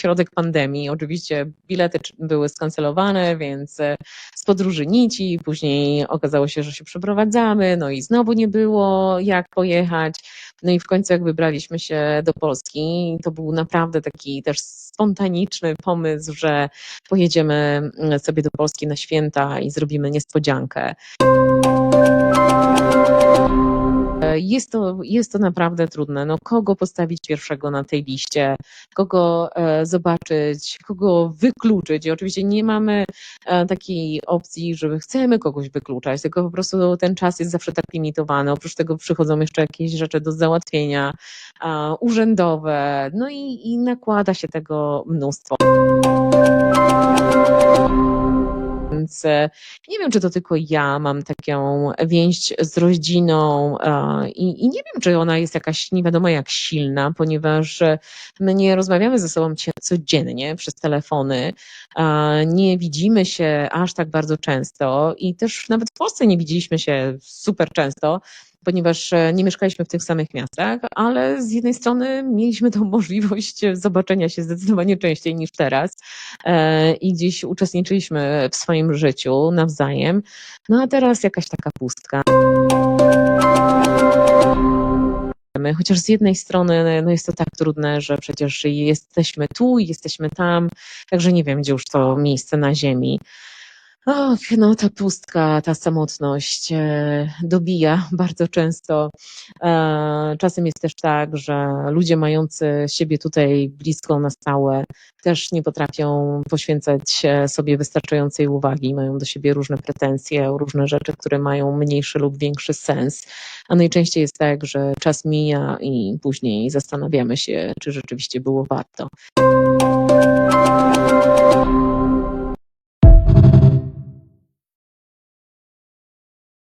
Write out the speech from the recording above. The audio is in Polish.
środek pandemii. Oczywiście bilety były skancelowane, więc e, z podróży nici. Później okazało się, że się przeprowadzamy, no i znowu nie było jak pojechać. No i w końcu jak wybraliśmy się do Polski, to był naprawdę taki też spontaniczny pomysł, że pojedziemy mm, sobie do Polski na święta i zrobimy niespodziankę. Jest to, jest to naprawdę trudne. No, kogo postawić pierwszego na tej liście, kogo e, zobaczyć, kogo wykluczyć. I oczywiście nie mamy e, takiej opcji, że chcemy kogoś wykluczać, tylko po prostu ten czas jest zawsze tak limitowany. Oprócz tego przychodzą jeszcze jakieś rzeczy do załatwienia, urzędowe, no i, i nakłada się tego mnóstwo. Więc nie wiem, czy to tylko ja mam taką więź z rodziną i, i nie wiem, czy ona jest jakaś nie wiadomo jak silna, ponieważ my nie rozmawiamy ze sobą codziennie przez telefony, nie widzimy się aż tak bardzo często i też nawet w Polsce nie widzieliśmy się super często, ponieważ e, nie mieszkaliśmy w tych samych miastach, ale z jednej strony mieliśmy tą możliwość zobaczenia się zdecydowanie częściej niż teraz e, i gdzieś uczestniczyliśmy w swoim życiu nawzajem. No a teraz jakaś taka pustka. Chociaż z jednej strony no jest to tak trudne, że przecież jesteśmy tu, i jesteśmy tam, także nie wiem, gdzie już to miejsce na ziemi. Och, no ta pustka, ta samotność e, dobija bardzo często. E, czasem jest też tak, że ludzie mający siebie tutaj blisko na stałe też nie potrafią poświęcać e, sobie wystarczającej uwagi, mają do siebie różne pretensje, różne rzeczy, które mają mniejszy lub większy sens. A najczęściej jest tak, że czas mija i później zastanawiamy się, czy rzeczywiście było warto.